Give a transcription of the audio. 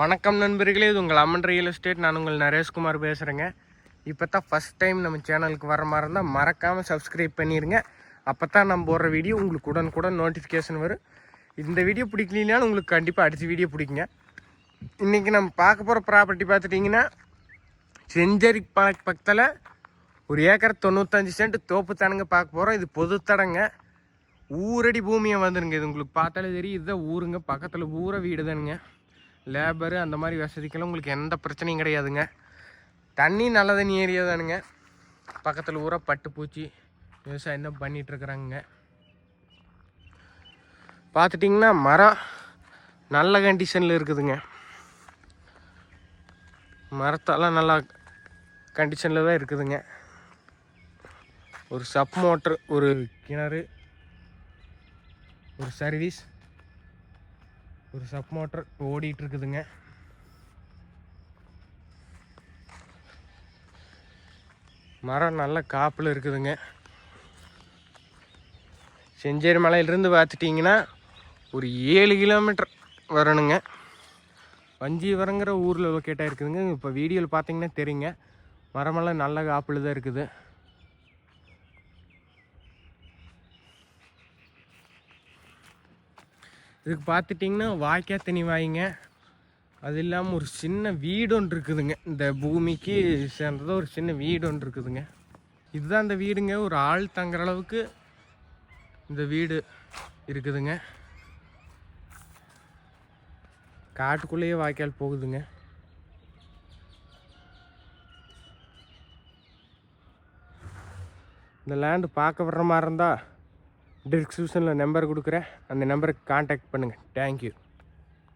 வணக்கம் நண்பர்களே இது உங்கள் அம்மன் ரியல் எஸ்டேட் நான் உங்கள் நரேஷ்குமார் பேசுகிறேங்க இப்போ தான் ஃபஸ்ட் டைம் நம்ம சேனலுக்கு வர மாதிரி இருந்தால் மறக்காமல் சப்ஸ்கிரைப் பண்ணிடுங்க அப்போ தான் நம்ம போடுற வீடியோ உங்களுக்கு உடனுக்குடன் நோட்டிஃபிகேஷன் வரும். இந்த வீடியோ பிடிக்கலனாலும் உங்களுக்கு கண்டிப்பாக அடுத்த வீடியோ பிடிக்குங்க. இன்றைக்கி நம்ம பார்க்க போகிற ப்ராப்பர்ட்டி பார்த்துட்டிங்கன்னா செஞ்சேரி பார்க் பக்கத்தில் ஒரு ஏக்கர் தொண்ணூத்தஞ்சு சென்ட் தோப்பு தடங்க பார்க்க போகிறோம் இது பொது தடங்க. ஊரடி பூமியை வந்துடுங்க இது உங்களுக்கு பார்த்தாலே தெரியும். இதுதான் ஊருங்க. பக்கத்தில் ஊர வீடு தானுங்க லேபரு அந்த மாதிரி வசதிக்கெல்லாம் உங்களுக்கு எந்த பிரச்சனையும் கிடையாதுங்க. தண்ணி நல்ல தண்ணி ஏரியா தானுங்க. பக்கத்தில் ஊரா பட்டுப்பூச்சி விவசாயம் தான் பண்ணிகிட்ருக்குறாங்க பார்த்துட்டிங்கன்னா மரம் நல்ல கண்டிஷனில் இருக்குதுங்க. மரத்தெல்லாம் நல்லா கண்டிஷனில் தான் இருக்குதுங்க. ஒரு சப் மோட்ரு ஒரு கிணறு ஒரு சர்வீஸ் ஒரு சப் மோட்டர் இப்போ ஓடிட்டு இருக்குதுங்க மரம் நல்ல காப்பில் இருக்குதுங்க. செஞ்சேரி மலையிலிருந்து பார்த்துட்டிங்கன்னா ஒரு ஏழு கிலோமீட்டர் வரணுங்க. வஞ்சிவரங்கிற ஊரில் லொக்கேட் இருக்குதுங்க இப்போ வீடியோவில் பார்த்தீங்கன்னா தெரியுங்க. மரமெல்லாம் நல்ல காப்பில் தான் இருக்குது. இதுக்கு பார்த்துட்டிங்கன்னா வாய்க்கா தண்ணி வாய்ங்க. அது இல்லாமல் ஒரு சின்ன வீடு ஒன்று இருக்குதுங்க. இந்த பூமிக்கு சேர்ந்தது ஒரு சின்ன வீடு ஒன்று இருக்குதுங்க. இதுதான் அந்த வீடுங்க. ஒரு ஆள் தங்குற அளவுக்கு இந்த வீடு இருக்குதுங்க. காட்டுக்குள்ளேயே வாய்க்கால் போகுதுங்க. இந்த லேண்டு பார்க்க வர்ற மாதிரி இருந்தால் டிஸ்கிரிப்ஷனில் நம்பர் கொடுக்குறேன். அந்த நம்பருக்கு காண்டாக்ட் பண்ணுங்கள் தேங்க்யூ